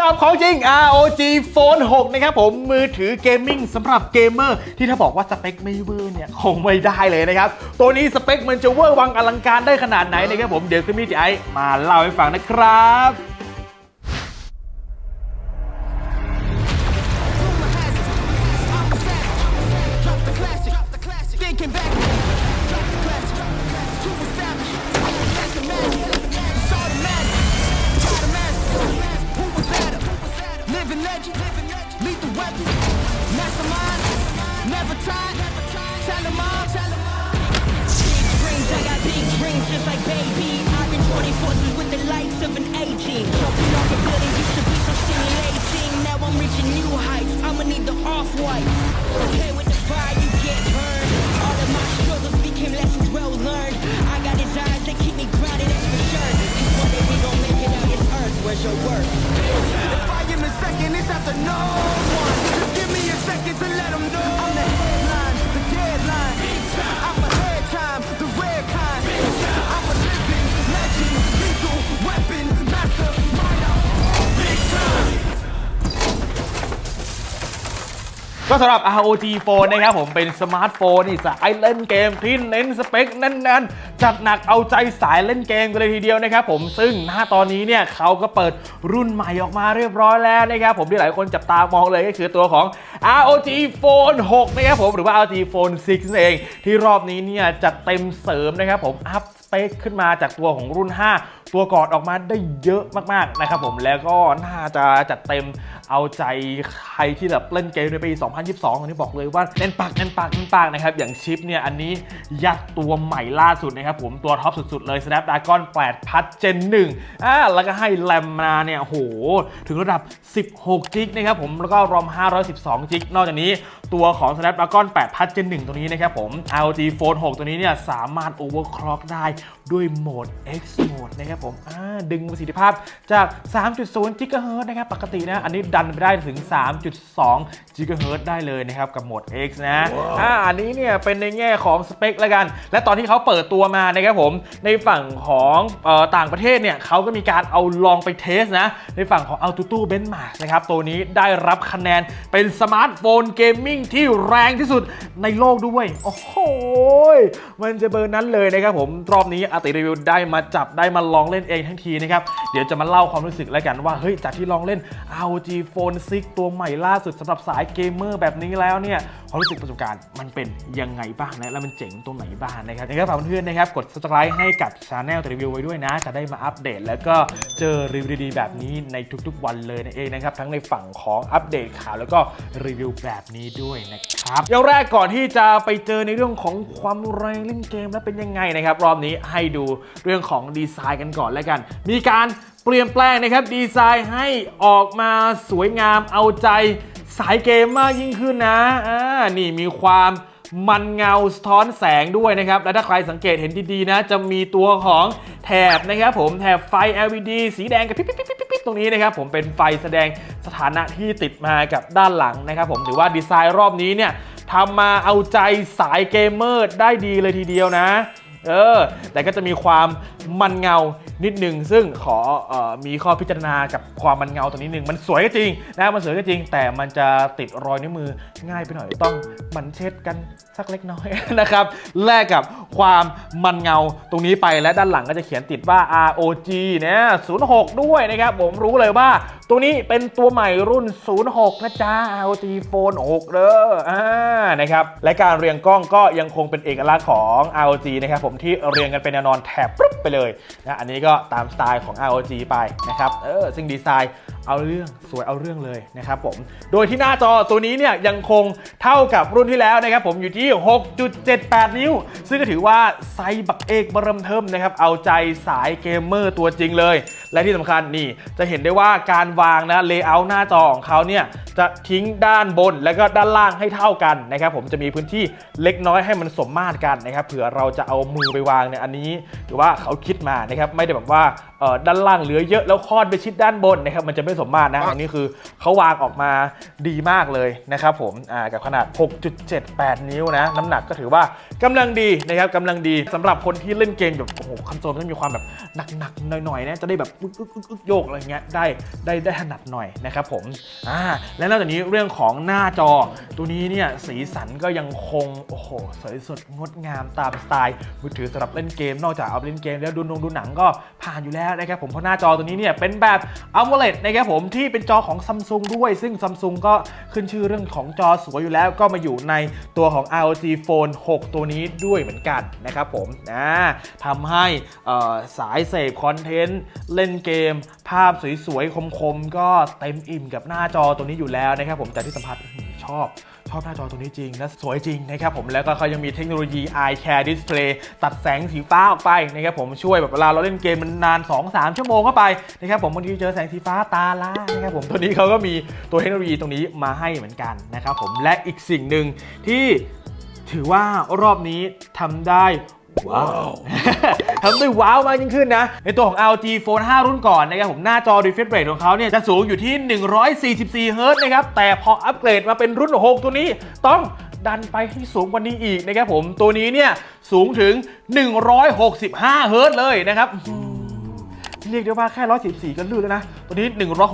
จับของจริง ROG Phone 6 นะครับผมมือถือเกมมิ่งสำหรับเกมเมอร์ที่ถ้าบอกว่าสเปคไม่เวอร์เนี่ย คงไม่ได้เลยนะครับ ตัวนี้สเปคมันจะเวอร์วังอลังการได้ขนาดไหนนะครับผม เดี๋ยวคุณมิจิไอมาเล่าให้ฟังนะครับ just like baby. I've been joining forces with the likes of an A-team. Jumping off a building used to be so stimulating. Now I'm reaching new heights. I'ma need the off-white. Okay with the fire, you get burned. All of my struggles became lessons well learned. I got desires that keep me grounded, that's for sure. Cause one day we gon' make it out this earth. Where's your worth? If I am in second, it's after no one. Just give me a second to let them know. I'm the headline, ก็สำหรับ ROG Phone นะครับผมเป็นสมาร์ทโฟนที่สายเล่นเกมที่เน้นสเปคแน่นๆ จัดหนักเอาใจสายเล่นเกมกันเลยทีเดียวนะครับผมซึ่งณตอนนี้เนี่ยเขาก็เปิดรุ่นใหม่ออกมาเรียบร้อยแล้วนะครับผมที่หลายคนจับตามองเลยก็คือตัวของ ROG Phone 6 นะครับผมหรือว่า ROG Phone 6นั่นเอง ที่รอบนี้เนี่ยจัดเต็มเสริมนะครับผมอัพสเปคขึ้นมาจากตัวของรุ่น 5 ตัวกอนออกมาได้เยอะมากๆนะครับผมแล้วก็น่าจะจัดเต็มเอาใจใครที่แบบเล่นเกมในปี 2022 อันนี้บอกเลยว่าเน้นปากเน้นปากเน้นปากนะครับ อย่างชิปเนี่ย อันนี้ยัดตัวใหม่ล่าสุดนะครับผมตัวท็อปสุดๆ เลย Snapdragon 8พัด Gen 1อ่าแล้วก็ให้แรมมาเนี่ยโห ถึงระดับ 16จิกนะครับผมแล้วก็รอม 512จิกนอกจากนี้ตัวของ Snapdragon 8พัด Gen 1 ตัวนี้นะครับผม ROG Phone 6 ตัวนี้เนี่ยสามารถ overclock ได้ด้วยโหมด X Mode นะครับผมอ่าดึงประสิทธิภาพจาก 3.0 GHz นะครับปกตินะอันนี้ดันไปได้ถึง 3.2 GHz ได้เลยนะครับกับโหมด X นะอ่าอันนี้เนี่ยเป็นในแง่ของสเปคแล้วกัน และตอนที่เขาเปิดตัวมานะครับผมในฝั่งของเออต่างประเทศเนี่ยเขาก็มีการเอาลองไปเทสนะ ในฝั่งของ Antutu Benchmark นะครับตัวนี้ได้รับคะแนนเป็นสมาร์ทโฟนเกมมิ่งที่แรงที่สุดในโลกด้วย โอ้โหมันจะเบอร์นั้นเลยนะครับผมรอบนี้อาติรีวิวได้มาจับได้มาลองเล่นเองทั้งทีนะครับเดี๋ยวจะมาเล่าความรู้สึกแล้วกันว่าเฮ้ยจากที่ลองเล่น ROG Phone 6 ตัวใหม่ล่าสุดสำหรับสายเกมเมอร์แบบนี้แล้วเนี่ยความรู้สึกประสบการณ์มันเป็นยังไงบ้างนะแล้วมันเจ๋งตรงไหนบ้างนะครับยังไงก็ฝากเพื่อนๆนะครับกด subscribe ให้กับช anel รีวิวไว้ด้วยนะ จะได้มาอัปเดต แล้วก็เจอรีวิวดีๆแบบนี้ในทุกๆ วันเลยนั่นเองนะครับทั้งในฝั่งของอัปเดตข่าวแล้วก็รีวิวแบบนี้ด้วยนะครับอย่างแรกก่อนที่จะไปเจอในเรื่องของความแรงเล่นเกมแล้วเป็นยังไงนะครับรอบนี้ให้ดูเรื่องของดีไซน์กันก่อนแล้วกัน มีการ เปลี่ยนแปลงนะครับดีไซน์ให้ออกมาสวยงามเอาใจสายเกมมากยิ่งขึ้นนะอ่านี่มีความมันเงาสะท้อนแสงด้วยนะครับ และถ้าใครสังเกตเห็นดีๆนะ จะมีตัวของแถบนะครับผมแถบไฟ LED สีแดงกับปิ๊บปิ๊บปิ๊บปิ๊ปตรงนี้นะครับผมเป็นไฟแสดงสถานะที่ติดมากับด้านหลังนะครับผมถือว่าดีไซน์รอบนี้เนี่ยทำมาเอาใจสายเกมเมอร์ได้ดีเลยทีเดียวนะ เออ แต่ก็จะมีความมันเงา นิดนึง ซึ่งขอออมีข้อพิจารณากับความมันเงาตัวนี้หนึ่งมันสวยก็จริงนะมันสวยก็จริง แต่มันจะติดรอยนิ้วมือง่ายไปหน่อยต้องหมันเช็ดกันสักเล็กน้อยนะครับแลกกับความมันเงาตรงนี้ไปและด้านหลังก็จะเขียนติดว่า ROG เนี่ย06 ด้วยนะครับผมรู้เลยว่าตัวนี้เป็นตัวใหม่รุ่น 06 นะจ๊ะ ROG Phone 6เด้ออ่านะครับ และการเรียงกล้องก็ยังคงเป็นเอกลักษณ์ของ ROG นะครับผมที่เรียงกันเป็นแนวนอนแถบปุ๊บไปเลยนะอันนี้ก็ตามสไตล์ของ ROG ไปนะครับเออซึ่งดีไซน์เอาเรื่องสวยเอาเรื่องเลยนะครับผม โดยที่หน้าจอตัวนี้เนี่ยยังคงเท่ากับรุ่นที่แล้วนะครับผมอยู่ที่ 6.78 นิ้ว ซึ่งก็ถือว่าไซส์บักเอกบรมเทิมนะครับเอาใจสายเกมเมอร์ตัวจริงเลยและที่สำคัญนี่จะเห็นได้ว่าการวางนะเลเยอร์หน้าจอของเขาเนี่ย จะทิ้งด้านบนและก็ด้านล่างให้เท่ากันนะครับผมจะมีพื้นที่เล็กน้อยให้มันสมมาตรกันนะครับเผื่อเราจะเอามือไปวางเนี่ยอันนี้ถือว่าเขาคิดมานะครับไม่ได้แบบว่าเอ่อด้านล่างเหลือเยอะแล้วคลอดไปชิดด้านบนนะครับมันจะไม่สมมาตรนะอันนี้คือเขาวางออกมาดีมากเลยนะครับผมอ่ากับขนาด 6.78 นิ้วนะน้ำหนักก็ถือว่ากำลังดีนะครับกำลังดีสำหรับคนที่เล่นเกมแบบโอ้โหคอนโซลต้องมีความแบบหนักๆหน่อยๆนะจะได้แบบอึกอึกอึกอึกโยกอะไรเงี้ยได้ได้ได้ถนัดหน่อยนะครับผมอ่าและนอกจากนี้เรื่องของหน้าจอ ตัวนี้เนี่ยสีสันก็ยังคง โอ้โห สวยสดงดงามตามสไตล์มือถือสำหรับเล่นเกม นอกจากเอาไปเล่นเกมแล้วดูนงดูหนังก็ผ่านอยู่แล้วนะครับผมเพราะหน้าจอตัวนี้เนี่ยเป็นแบบ AMOLED นะครับผมที่เป็นจอของ Samsung ด้วย ซึ่ง Samsung ก็ขึ้นชื่อเรื่องของจอสวยอยู่แล้วก็มาอยู่ในตัวของ ROG Phone 6 ตัวนี้ด้วยเหมือนกันนะครับผมนะทำให้สายเสพคอนเทนต์เล่นเกม ภาพสวยๆคมๆก็เต็มอิ่มกับหน้าจอตัวนี้อยู่แล้วนะครับผมแต่ที่สัมผัสชอบชอบหน้าจอตัวนี้จริงและสวยจริงนะครับผมแล้วก็เขายังมีเทคโนโลยี Eye Care Display ตัดแสงสีฟ้าออกไปนะครับผมช่วยแบบเวลาเราเล่นเกมมันนาน 2-3 ชั่วโมงเข้าไปนะครับผมบางทีเจอแสงสีฟ้าตาล้านะครับผมตัวนี้เขาก็มีตัวเทคโนโลยีตรงนี้มาให้เหมือนกันนะครับผมและอีกสิ่งหนึ่งที่ถือว่ารอบนี้ทำได้ ว้าวทำได้ว้าวมากยิ่งขึ้นนะ ในตัวของ LG Phone 5 รุ่นก่อนนะครับผมหน้าจอ refresh rate ของเขาเนี่ยจะสูงอยู่ที่ 144เฮิรต์นะครับ แต่พออัปเกรดมาเป็นรุ่น 6 ตัวนี้ต้องดันไปให้สูงกว่านี้อีกนะครับผมตัวนี้เนี่ยสูงถึง 165เฮิรตเลยนะครับ เรียกได้ว่าแค่114ก็ลื่นแล้วนะ ตัวนี้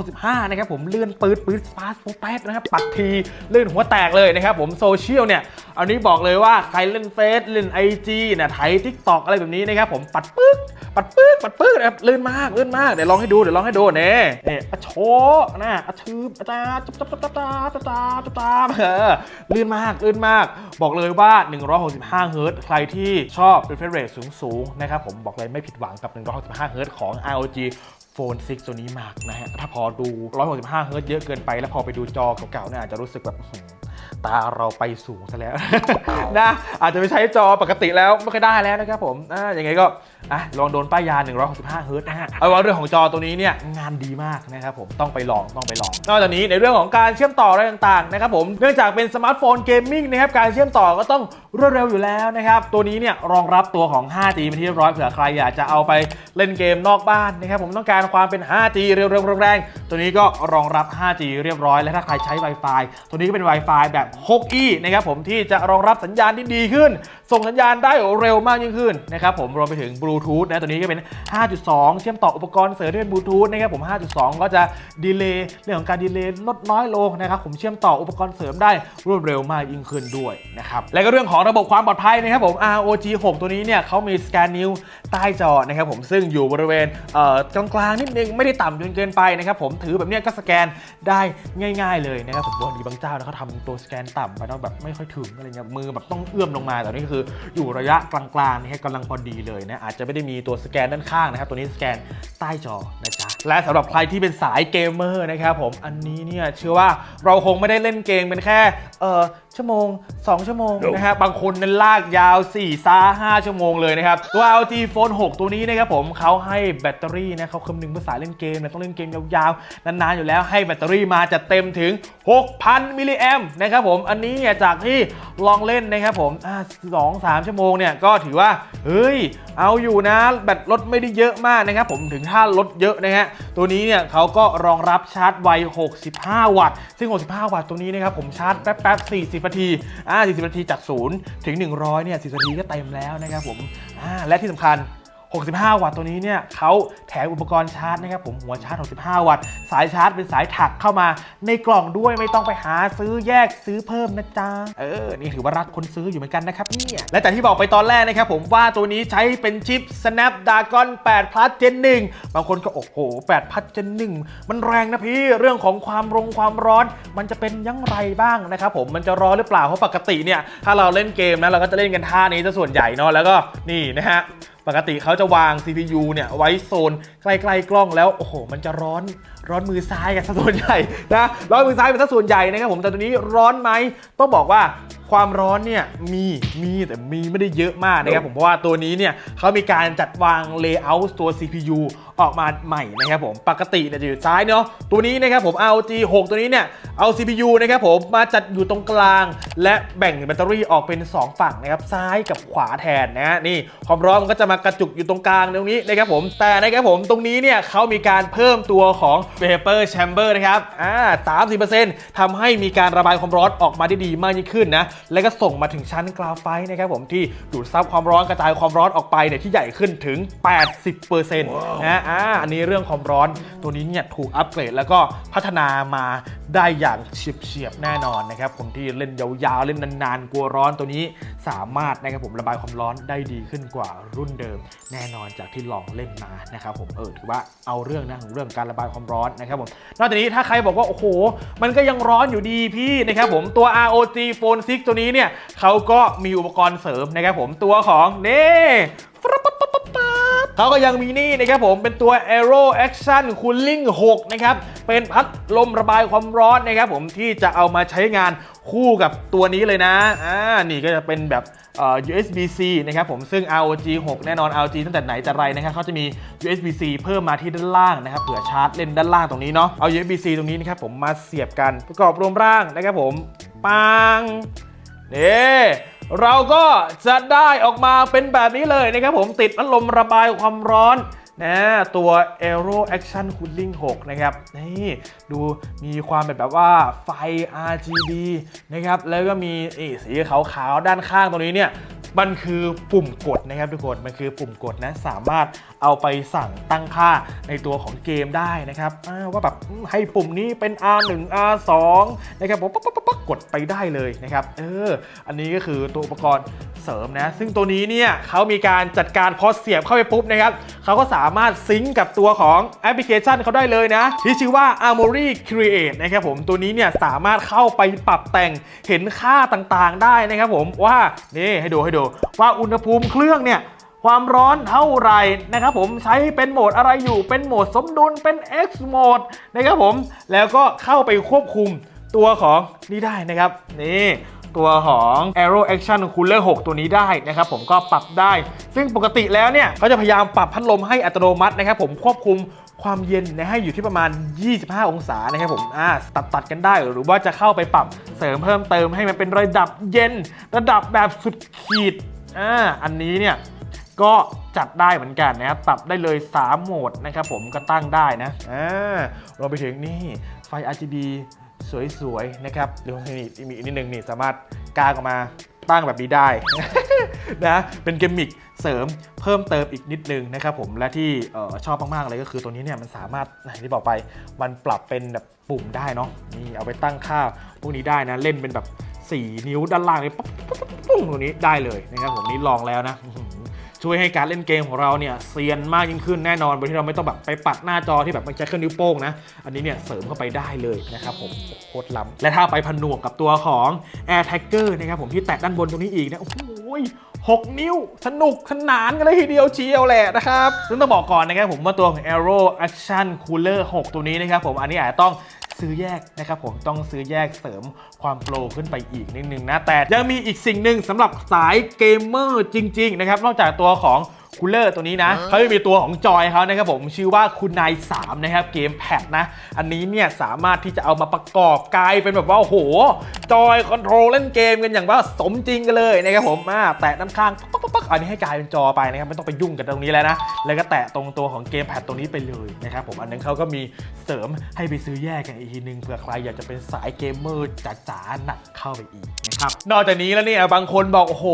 165 นะครับผมเลื่อนปืดปืดฟาสโฟแปดนะครับ ปัดทีเลื่อนหัวแตกเลยนะครับผมโซเชียลเนี่ย อันนี้บอกเลยว่าใครเล่นเฟซเล่น IG เนี่ยไถทิกตอกอะไรแบบนี้นะครับผมปัดปึ๊กปัดปึ๊กปัดปึ๊กนะครับลื่นมากลื่นมากเดี๋ยวลองให้ดูเดี๋ยวลองให้ดูเน่เนี่ยอโชนะอชืบอาจารย์จับจับจับจับจับจับจับจับเออลื่นมากลื่นมาก บอกเลยว่า 165เฮิร์ตใครที่ชอบ refresh rate สูงๆนะครับผมบอกเลยไม่ผิดหวังกับ 165เฮิร์ตของ ROG Phone 6 ตัวนี้มากนะฮะ ถ้าพอดู 165เฮิรตเยอะเกินไป แล้วพอไปดูจอเก่าๆเนี่ยอาจจะรู้สึกแบบ ตาเราไปสูงซะแล้ว นะอาจจะไปใช้จอปกติแล้วไม่ค่อยได้แล้วนะครับผมอ่ายังไงก็อะลองโดนป้ายยา 165เฮิร์ตซ์นะฮะเอาว่าเรื่องของจอตัวนี้เนี่ยงานดีมากนะครับผมต้องไปลองต้องไปลอง นอกจากนี้ในเรื่องของการเชื่อมต่ออะไรต่างๆนะครับผมเนื่องจากเป็นสมาร์ทโฟนเกมมิ่งนะครับการเชื่อมต่อก็ต้องรวดเร็วอยู่แล้วนะครับตัวนี้เนี่ยรองรับตัวของ 5G เป็นที่เรียบร้อยเผื่อใครอยากจะเอาไปเล่นเกมนอกบ้านนะครับผมต้องการความเป็น 5G เร็วๆแรงๆตัวนี้ก็รองรับ 5G เรียบร้อย และถ้าใครใช้ Wi-Fi ตัวนี้ก็เป็น Wi-Fi แบบ 6E นะครับผมที่จะรองรับสัญญาณที่ดีขึ้น ส่งสัญญาณได้เร็วมากยิ่งขึ้นนะครับผมรวมไปถึงบลูทูธนะตัวนี้ก็เป็น 5.2 เชื่อมต่ออุปกรณ์เสริมที่เป็นบลูทูธนะครับผม 5.2 ก็จะดีเลย์เรื่องของการดีเลย์ลดน้อยลงนะครับผมเชื่อมต่ออุปกรณ์เสริมได้รวดเร็วมากยิ่งขึ้นด้วยนะครับและก็เรื่องของระบบความปลอดภัยนะครับผม ROG 6 ตัวนี้เนี่ยเขามีสแกนนิ้วใต้จอนะครับผมซึ่งอยู่บริเวณเอ่อกลางๆนิดนึงไม่ได้ต่ำจนเกินไปนะครับผมถือแบบเนี้ยก็สแกนได้ง่าย ๆ เลยนะครับผมบางทีบางเจ้านะเขาทำตัวสแกนต่ำไปแล้วแบบไม่ค่อยถึงอะไรเงี้ยมือแบบต้องเอื้อมลงมาแต่นี่คืออยู่ระยะกลางๆนี่กำลังพอดีเลยนะอาจจะไม่ได้มีตัวสแกนด้านข้างนะครับตัวนี้สแกนใต้จอนะจ๊ะและสำหรับใครที่เป็นสายเกมเมอร์นะครับผมอันนี้เนี่ยเชื่อว่าเราคงไม่ได้เล่นเกมเป็นแค่เออ ชั่วโมง 2 ชั่วโมงนะฮะบางคนนั้นลากยาว4ซา5ชั่วโมงเลยนะครับ ตัว LG Phone 6 ตัวนี้นะครับผมเขาให้แบตเตอรี่นะเขาคำนึงภาษายเล่นเกมนะต้องเล่นเกมยาวๆ นานๆ อยู่แล้วให้แบตเตอรี่มาจะเต็มถึง 6,000 มิลลิแอมนะครับผมอันนี้เนี่ยจากที่ลองเล่นนะครับผมอ่าสองสามชั่วโมงเนี่ยก็ถือว่า เฮ้ย เอาอยู่นะ แบตลดไม่ได้เยอะมากนะครับผมถึงถ้าลดเยอะนะฮะตัวนี้เนี่ยเขาก็รองรับชาร์จไว 65 วัตต์ ซึ่ง 65 วัตต์ตัวนี้นะครับผมชาร์จแป๊บๆ40นาทีอ่า40นาทีจาก0ถึง 100เนี่ย40นาทีก็เต็มแล้วนะครับผมอ่าและที่สำคัญ 65 วัตต์ตัวนี้เนี่ยเขาแถมอุปกรณ์ชาร์จนะครับผมหัวชาร์จ 65 วัตต์ สายชาร์จเป็นสายถักเข้ามาในกล่องด้วยไม่ต้องไปหาซื้อแยกซื้อเพิ่มนะจ๊ะ เออ นี่ถือว่ารักคนซื้ออยู่เหมือนกันนะครับเนี่ยและแต่ที่บอกไปตอนแรกนะครับผมว่าตัวนี้ใช้เป็นชิป Snapdragon 8 Plus Gen 1 บางคนก็โอ้โห8 Plus Gen 1 มันแรงนะพี่เรื่องของความรงความร้อน มันจะเป็นยังไรบ้างนะครับผมมันจะร้อนหรือเปล่าเพราะปกติเนี่ยถ้าเราเล่นเกมนะเราก็จะเล่นกันท่านี้ซะส่วนใหญ่เนาะแล้วก็นี่นะฮะ ปกติเขาจะวาง CPU เนี่ยไว้โซนใกล้ๆกล้องแล้ว โอ้โห มันจะร้อน ร้อนมือซ้ายกันซะส่วนใหญ่นะร้อนมือซ้ายเป็นซะส่วนใหญ่นะครับผมแต่ตัวนี้ร้อนไหมต้องบอกว่าความร้อนเนี่ยมีมีแต่มีไม่ได้เยอะมากนะครับผมเพราะว่าตัวนี้เนี่ยเขามีการจัดวาง layout ตัว CPU ออกมาใหม่นะครับผมปกติเนี่ยจะอยู่ซ้ายเนาะตัวนี้นะครับผม ROG 6 ตัวนี้เนี่ยเอา CPU นะครับผมมาจัดอยู่ตรงกลาง และแบ่งแบตเตอรี่ออกเป็น 2 ฝั่งนะครับซ้ายกับขวาแทนนะนี่ความร้อนมันก็จะมากระจุกอยู่ตรงกลางตรงนี้นะครับผมแต่นะครับผมตรงนี้เนี่ยเขามีการเพิ่มตัวของ Vapor Chamber นะครับ อ่า30%ทำให้มีการระบายความร้อนออกมาได้ดีมากยิ่งขึ้นนะ แล้วก็ส่งมาถึงชั้นกราวไฟต์นะครับผมที่ดูดซับความร้อนกระจายความร้อนออกไปเนี่ยที่ใหญ่ขึ้นถึง 80%นะอ่าอันนี้เรื่องความร้อนตัวนี้เนี่ยถูกอัปเกรดแล้วก็พัฒนามาได้อย่างเฉียบๆแน่นอนนะครับคนที่เล่นยาวๆเล่นนานๆกลัวร้อนตัวนี้สามารถนะครับผมระบายความร้อนได้ดีขึ้นกว่ารุ่นเดิม แน่นอนจากที่ลองเล่นมานะครับผมเออถือว่าเอาเรื่องนะของเรื่องการระบายความร้อนนะครับผม นอกจากนี้ถ้าใครบอกว่า โอ้โห มันก็ยังร้อนอยู่ดีพี่นะครับผมตัว ROG Phone 6 ตัวนี้เนี่ยเขาก็มีอุปกรณ์เสริมนะครับผมตัวของเนี่เขาก็ยังมีนี่นะครับผมเป็นตัว Aero Action Cooling 6 นะครับ เป็นพัดลมระบายความร้อนนะครับผมที่จะเอามาใช้งาน คู่กับตัวนี้เลยนะอ่านี่ก็จะเป็นแบบ USB-C นะครับผมซึ่ง ROG 6 แน่นอน ROG ตั้งแต่ไหนแต่ไรนะครับเขาจะมี USB-C เพิ่มมาที่ด้านล่างนะครับเผื่อชาร์จเล่นด้านล่างตรงนี้เนาะเอา USB-C ตรงนี้นะครับผมมาเสียบกันประกอบรวมร่างนะครับผมปังนี่เราก็จะได้ออกมาเป็นแบบนี้เลยนะครับผมติดพัดลมระบายความร้อน นะตัว Aero Action Cooling 6 นะครับนี่ดูมีความเป็นแบบว่าไฟ RGB นะครับแล้วก็มีสีขาวๆ ด้านข้างตรงนี้เนี่ย มันคือปุ่มกดนะครับทุกคนมันคือปุ่มกดนะสามารถเอาไปสั่งตั้งค่าในตัวของเกมได้นะครับว่าแบบให้ปุ่มนี้เป็น R1 R2 นะครับผมปั๊บปั๊บปั๊บปั๊บกดไปได้เลยนะครับเอออันนี้ก็คือตัวอุปกรณ์เสริมนะ ซึ่งตัวนี้เนี่ยเขามีการจัดการพอเสียบเข้าไปปุ๊บนะครับเขาก็สามารถซิงก์กับตัวของแอปพลิเคชันเขาได้เลยนะ ที่ชื่อว่า Armory Create นะครับผมตัวนี้เนี่ยสามารถเข้าไปปรับแต่งเห็นค่าต่างๆได้นะครับผมว่านี่ให้ดูให้ดูว่าอุณหภูมิเครื่องเนี่ยความร้อนเท่าไหร่นะครับผมใช้เป็นโหมดอะไรอยู่เป็นโหมดสมดุลเป็น X โหมดนะครับผมแล้วก็เข้าไปควบคุมตัวของนี่ได้นะครับ นี่ตัวของ Aero Action Cooler 6 ตัวนี้ได้นะครับผมก็ปรับได้ ซึ่งปกติแล้วเนี่ยเขาจะพยายามปรับพัดลมให้อัตโนมัตินะครับผมควบคุม ความเย็นนะให้อยู่ที่ประมาณ 25 องศานะครับผมอ่าตัดตัดกันได้หรือว่าจะเข้าไปปรับเสริมเพิ่มเติมให้มันเป็นระดับเย็น ระดับแบบสุดขีดอ่าอันนี้เนี่ยก็จัดได้เหมือนกันนะครับปรับได้เลย 3 โหมดนะครับผมก็ตั้งได้นะอ่ารวมไปถึงนี่ไฟ RGB สวยๆนะครับดี๋ยวนี่มีอีกนิดนึงนี่สามารถกางออกมาตั้งแบบนี้ได้ นะเป็นเกมมิกเสริมเพิ่มเติมอีกนิดนึงนะครับผมและที่เอ่อชอบมากๆเลยก็คือตัวนี้เนี่ยมันสามารถอย่างที่บอกไปมันปรับเป็นแบบปุ่มได้เนาะนี่เอาไปตั้งค่าพวกนี้ได้นะเล่นเป็นแบบ 4 นิ้วด้านล่างนี่ปุ๊บปุ๊บปุ๊บตรงนี้ได้เลยนะครับผมนี่ลองแล้วนะช่วยให้การเล่นเกมของเราเนี่ยเซียนมากยิ่งขึ้นแน่นอนโดยที่เราไม่ต้องแบบไปปัดหน้าจอที่แบบมันใช้เครื่องนิ้วโป้งนะ อันนี้เนี่ยเสริมเข้าไปได้เลยนะครับผมโคตรล้ำและถ้าไปผนวกกับตัวของ Air Tagger นะครับผมที่แตะด้านบนตรงนี้อีกนะโอ้โห 6 นิ้ว สนุกสนานกันเลยทีเดียวเชียวแหละนะครับ ซึ่งต้องบอกก่อนนะครับผมว่าตัวของ Aero Action Cooler 6 ตัวนี้นะครับผมอันนี้อาจจะต้องซื้อแยกนะครับผมต้องซื้อแยกเสริมความโปรขึ้นไปอีกนิดนึงนะ แต่ยังมีอีกสิ่งหนึ่งสำหรับสายเกมเมอร์จริง ๆ นะครับ นอกจากตัวของ คูลเลอร์ตัวนี้นะเขาจะมีตัวของจอยเขานะครับผมชื่อว่าคุณนาย3นะครับเกมแพดนะ อันนี้เนี่ยสามารถที่จะเอามาประกอบกลายเป็นแบบว่าโอ้โห จอยคอนโทรลเล่นเกมกันอย่างว่าสมจริงกันเลยนะครับผมอ่าแตะด้านข้างปั๊กปั๊กปั๊กอันนี้ให้กลายเป็นจอไปนะครับไม่ต้องไปยุ่งกันตรงนี้แล้วนะแล้วก็แตะตรงตัวของเกมแพดตรงนี้ไปเลยนะครับผมอันนั้นเขาก็มีเสริมให้ไปซื้อแยกกันอีกทีนึงเผื่อใครอยากจะเป็นสายเกมเมอร์จ๋าๆหนักเข้าไปอีกนะครับนอกจากนี้แล้วเนี่ยบางคนบอกโอ้โห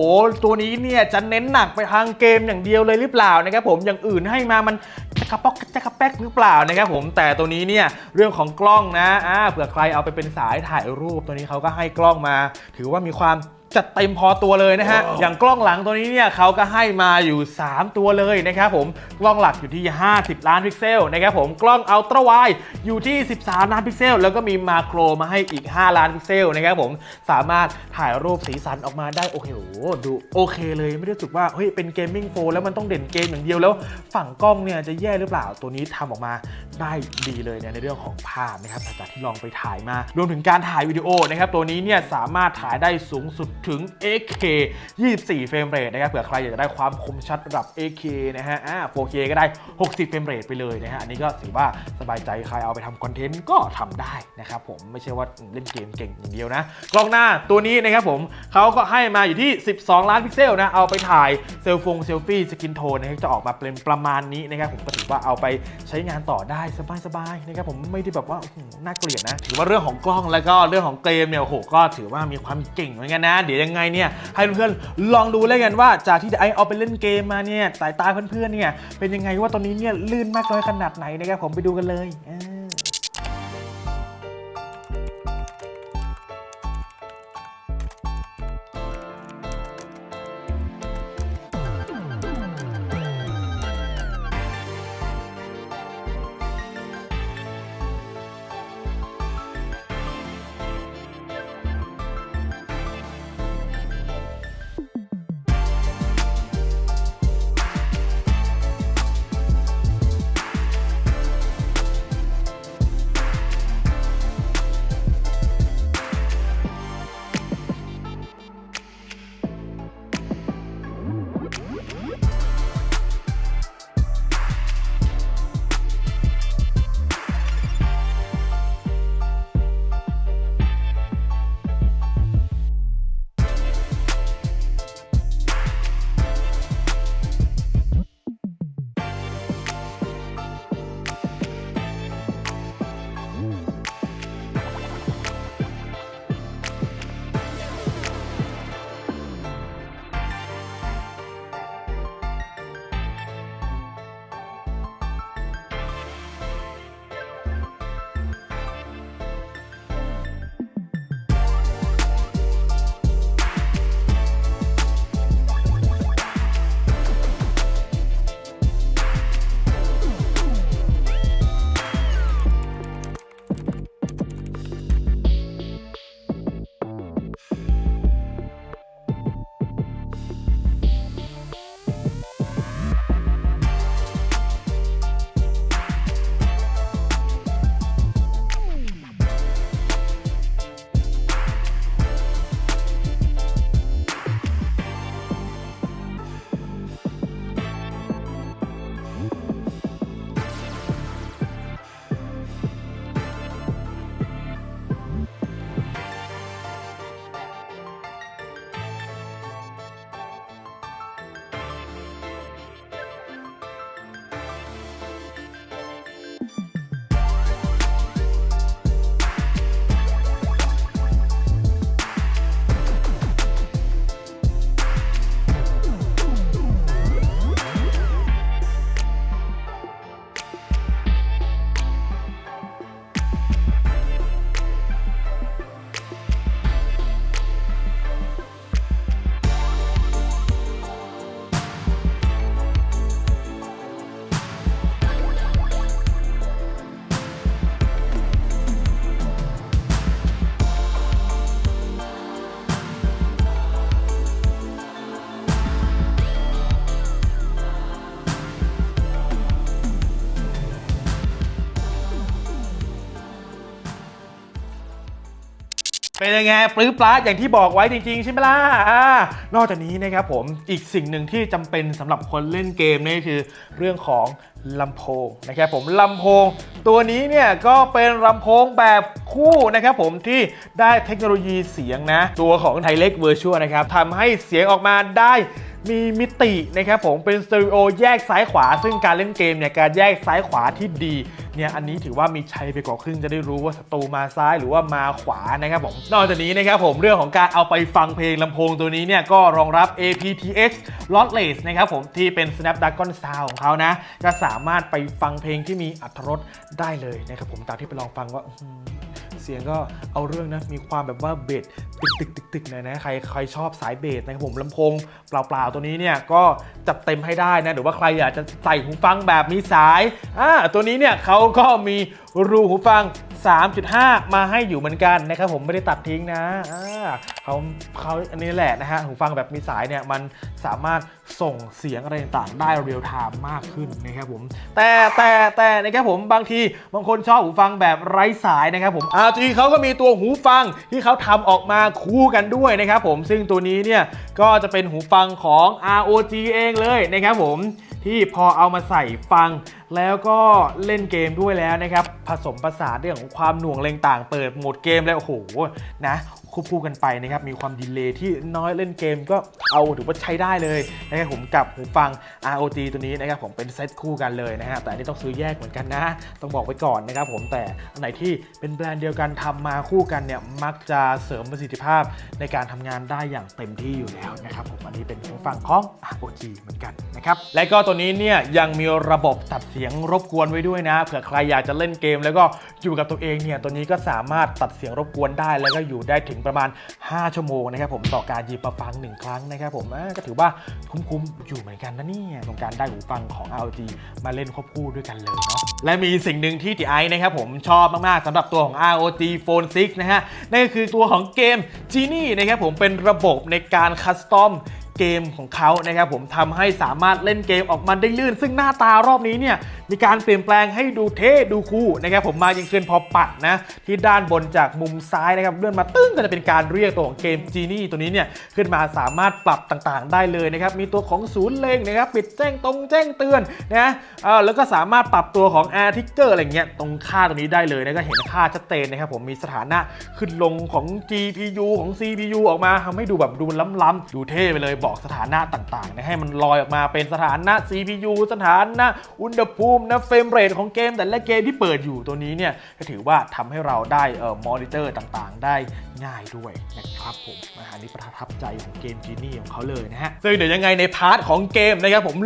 ตัวนี้เนี่ยจะเน้นหนักไปทางเกมอย่างเดียวเลยหรือเปล่านะครับผมอย่างอื่นให้มามันจะกระป๊อกจะกระแป๊กหรือเปล่านะครับผมแต่ตัวนี้เนี่ยเรื่องของกล้องนะอ่าเผื่อใครเอาไปเป็นสายถ่ายรูปตัวนี้เขาก็ให้กล้องมา ถือว่ามีความ จัดเต็มพอตัวเลยนะฮะ อย่างกล้องหลังตัวนี้เนี่ยเขาก็ให้มาอยู่ 3 ตัวเลยนะครับผม กล้องหลักอยู่ที่ 50 ล้านพิกเซลนะครับผม กล้องอัลตร้าไวอยู่ที่ 13 ล้านพิกเซล แล้วก็มีมาโครมาให้อีก 5 ล้านพิกเซลนะครับผม สามารถถ่ายรูปสีสันออกมาได้โอเคโอ้โหดูโอเคเลยไม่ได้รู้สึกว่า เฮ้ย เป็นเกมมิ่งโฟนแล้วมันต้องเด่นเกมอย่างเดียวแล้ว ฝั่งกล้องเนี่ยจะแย่หรือเปล่า ตัวนี้ทำออกมาได้ดีเลยเนี่ยในเรื่องของภาพนะครับจากที่ลองไปถ่ายมา รวมถึงการถ่ายวิดีโอนะครับ ตัวนี้เนี่ยสามารถถ่ายได้สูงสุดถึง AK 24 เฟรมเรทนะครับเผื่อใครอยากจะได้ความคมชัดระดับ AK นะฮะอ่า 4K ก็ได้ 60 เฟรมเรทไปเลยนะฮะอันนี้ก็ถือว่าสบายใจใครเอาไปทำคอนเทนต์ก็ทำได้นะครับผมไม่ใช่ว่าเล่นเกมเก่งอย่างเดียวนะ กล้องหน้าตัวนี้นะครับผมเขาก็ให้มาอยู่ที่ 12 ล้านพิกเซลนะเอาไปถ่ายเซลฟงเซลฟี่สกินโทนนะครับจะออกมาเป็นประมาณนี้นะครับผมก็ถือว่าเอาไปใช้งานต่อได้สบายๆนะครับผมไม่ได้แบบว่าหน่าเกลียดนะ ถือว่าเรื่องของกล้องแล้วก็เรื่องของเกมเนี่ยโอ้โหก็ถือว่ามีความเก่งเหมือนกันนะเดี๋ยวยังไงเนี่ยให้เพื่อนๆลองดูแล้วกันว่า จากที่ไอเอาไปเล่นเกมมาเนี่ยสายตาเพื่อนๆเนี่ยเป็นยังไงว่าตอนนี้เนี่ยลื่นมากน้อยขนาดไหนนะครับผมไปดูกันเลย เป็นยังไงปลื้มปลาอย่างที่บอกไว้จริงๆ ใช่ไหมล่ะอ่านอกจากนี้นะครับผมอีกสิ่งหนึ่งที่จำเป็นสำหรับคนเล่นเกมนี่คือเรื่องของลำโพงนะครับผมลำโพง ตัวนี้เนี่ยก็เป็นลำโพงแบบคู่นะครับผมที่ได้เทคโนโลยีเสียงนะ ตัวของไทเล็กเวอร์ชวลนะครับทำให้เสียงออกมาได้ มีมิตินะครับผมเป็นสเตอริโอแยกซ้ายขวา ซึ่งการเล่นเกมเนี่ยการแยกซ้ายขวาที่ดีเนี่ยอันนี้ถือว่ามีชัยไปกว่าครึ่งจะได้รู้ว่าศัตรูมาซ้ายหรือว่ามาขวานะครับผม นอกจากนี้นะครับผมเรื่องของการเอาไปฟังเพลงลำโพงตัวนี้เนี่ยก็รองรับ aptX lossless นะครับผมที่เป็น Snapdragon Sound ของเขานะจะสามารถไปฟังเพลงที่มีอรรรสได้เลยนะครับผมตามที่ไปลองฟังว่า สียงก็เอาเรื่องนะ มีความแบบว่าเบสตึกตึกตึกตึกหน่อยนะ ใครใครชอบสายเบสนะครับผมลำโพงเปล่าๆ ตัวนี้เนี่ยก็จัดเต็มให้ได้นะ หรือว่าใครอยากจะใส่หูฟังแบบมีสาย อ่า ตัวนี้เนี่ยเขาก็มีรูหูฟัง 3.5 มาให้อยู่เหมือนกันนะครับผมไม่ได้ตัดทิ้งนะเขาเขาอันนี้แหละนะฮะหูฟังแบบมีสายเนี่ยมันสามารถส่งเสียงอะไรต่างๆ ได้เรียลไทม์มากขึ้นนะครับผม แต่แต่แต่นะครับผมบางทีบางคนชอบหูฟังแบบไร้สายนะครับผม RG เขาก็มีตัวหูฟังที่เขาทำออกมาคู่กันด้วยนะครับผมซึ่งตัวนี้เนี่ยก็จะเป็นหูฟังของ ROG เองเลยนะครับผม ที่พอเอามาใส่ฟัง แล้วก็เล่นเกมด้วยแล้วนะครับ ผสมผสานเรื่องของความหน่วงเรงต่างเปิดโหมดเกมแล้วโอ้โหนะ ควบคู่กันไปนะครับมีความดีเลย์ที่น้อยเล่นเกมก็เอาถือว่าใช้ได้เลยนะครับผมกับหูฟัง ROG ตัวนี้นะครับผมเป็นเซตคู่กันเลยนะฮะแต่อันนี้ต้องซื้อแยกเหมือนกันนะ ต้องบอกไว้ก่อนนะครับผมแต่อันไหนที่เป็นแบรนด์เดียวกันทำมาคู่กันเนี่ยมักจะเสริมประสิทธิภาพในการทำงานได้อย่างเต็มที่อยู่แล้วนะครับผมอันนี้เป็นหูฟังของ ROG เหมือนกันนะครับและก็ตัวนี้เนี่ยยังมีระบบตัดเสียงรบกวนไว้ด้วยนะเผื่อใครอยากจะเล่นเกม แล้วก็อยู่กับตัวเองเนี่ยตัวนี้ก็สามารถตัดเสียงรบกวนได้แล้วก็อยู่ได้ถึงประมาณ 5 ชั่วโมงนะครับผมต่อการหยิบมาฟังหนึ่งครั้งนะครับผมก็ถือว่าคุ้มๆอยู่เหมือนกันนะเนี่ยของการได้หูฟังของ ROG มาเล่นควบคู่ด้วยกันเลยเนาะและมีสิ่งหนึ่งที่ติไอนะครับผมชอบมากๆสำหรับตัวของ ROG Phone 6 นะฮะนั่นก็คือตัวของเกม Genie นะครับผมเป็นระบบในการคัสตอม เกมของเขานะครับผมทำให้สามารถเล่นเกมออกมาได้ลื่น ซึ่งหน้าตารอบนี้เนี่ยมีการเปลี่ยนแปลงให้ดูเท่ดูคูลนะครับผมมายังเกินพอปัดนะที่ด้านบนจากมุมซ้ายนะครับเลื่อนมาตึ้งก็จะเป็นการเรียกตัวของเกมจีนี่ตัวนี้เนี่ยขึ้นมาสามารถปรับต่างๆ ได้เลยนะครับมีตัวของศูนย์เลงนะครับปิดแจ้งตรงแจ้งเตือนนะเออแล้วก็สามารถปรับตัวของ Air Trigger อะไรเงี้ยตรงค่าตรงนี้ได้เลยนะก็เห็นค่าชัดเจนนะครับผมมีสถานะขึ้นลงของ GPU ของ CPU ออกมาทำให้ดูแบบดูล้ำๆดูเท่ไปเลยบอกสถานะต่างๆนะให้มันลอยออกมาเป็นสถานะ CPU สถานะ อุณหภูมินะเฟรมเรทของเกม แต่ละเกมที่เปิดอยู่ตัวนี้เนี่ยก็ถือว่าทำให้เราได้เอ่อมอนิเตอร์ต่างๆ ได้ง่ายด้วยนะครับผมอาหารนี้ประทับใจของเกมจีนี่ของเขาเลยนะฮะซึ่งเดี๋ยวยังไงในพาร์ทของเกมนะครับผม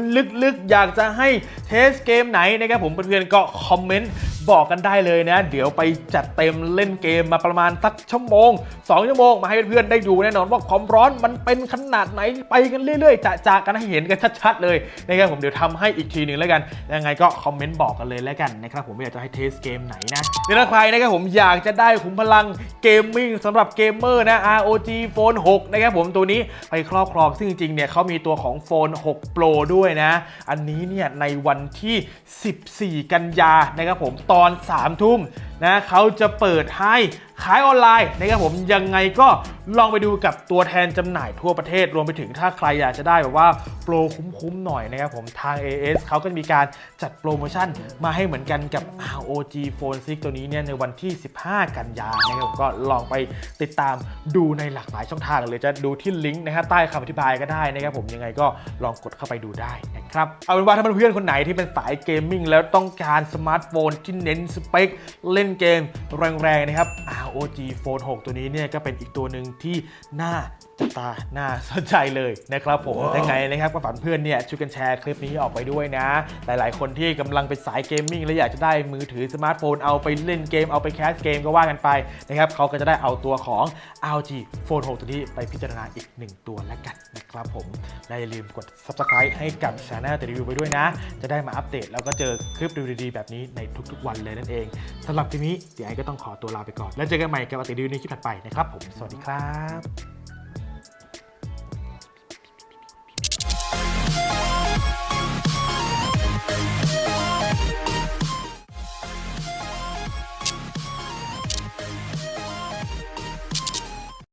ลึกๆอยากจะให้เทสเกมไหนนะครับผมเพื่อนๆก็คอมเมนต์บอกกันได้เลยนะ เดี๋ยวไปจัดเต็มเล่นเกมมาประมาณสักชั่วโมง 2 ชั่วโมงมาให้เพื่อนๆได้ดูแน่นอนว่าความร้อนมันเป็นขนาดไหนไปกันเรื่อยๆจะจากกันให้เห็นกันชัดๆเลยนะครับผมเดี๋ยวทำให้อีกทีหนึ่งแล้วกัน ยังไงก็คอมเมนต์บอกกันเลยแล้วกันนะครับผมอยากจะให้เทสเกมไหนนะหรือถ้าใครนะครับผมอยากจะได้ขุมพลังเกมมิ่งสำหรับเกมเมอร์นะ ROG Phone 6 นะครับผมตัวนี้ไปครอบครองซึ่งจริงๆเนี่ยเขามีตัวของ Phone 6 Pro ด้วยนะ อันนี้เนี่ยในวันที่ 14 กันยานะครับผมตอน 3 ทุ่ม นะเขาจะเปิดให้ขายออนไลน์นะครับผมยังไงก็ลองไปดูกับตัวแทนจำหน่ายทั่วประเทศรวมไปถึงถ้าใครอยากจะได้แบบว่าโปรคุ้มๆหน่อยนะครับผมทาง AS เขาก็มีการจัดโปรโมชั่นมาให้เหมือนกันกับ ROG Phone 6 ตัวนี้เนี่ยในวันที่ 15 กันยายนะครับผมก็ลองไปติดตามดูในหลากหลายช่องทางหรือจะดูที่ลิงก์นะฮะใต้คำอธิบายก็ได้นะครับผมยังไงก็ลองกดเข้าไปดูได้นะครับเอาเป็นว่าถ้าเพื่อนๆคนไหนที่เป็นสายเกมมิ่งแล้วต้องการสมาร์ทโฟนที่เน้นสเปคเล่นเกมแรงๆนะครับ ROG Phone 6 ตัวนี้เนี่ยก็เป็นอีกตัวหนึ่งที่น่า ตาน่าสนใจเลยนะครับผมยังไงนะครับก็ฝันเพื่อนเนี่ยช่วยกันแชร์คลิปนี้ออกไปด้วยนะ หลายๆ คนที่กำลังเป็นสายเกมมิ่งและอยากจะได้มือถือสมาร์ทโฟนเอาไปเล่นเกมเอาไปแคสเกมก็ว่ากันไปนะครับเขาก็จะได้เอาตัวของ ROG Phone 6 ตัวนี้ไปพิจารณาอีกหนึ่งตัวแล้วกันนะครับผมและอย่าลืมกด subscribe ให้กับช anel แต่รีวิวไปด้วยนะ จะได้มาอัปเดต แล้วก็เจอคลิปรีวิวดีๆแบบนี้ในทุกๆ วันเลยนั่นเองสำหรับคลิปนี้เดี๋ยวไอ้ก็ต้องขอตัวลาไปก่อน แล้วเจอกันใหม่กับอัปเดตรีวิวในคลิปถัดไปนะครับผมสวัสดีครับ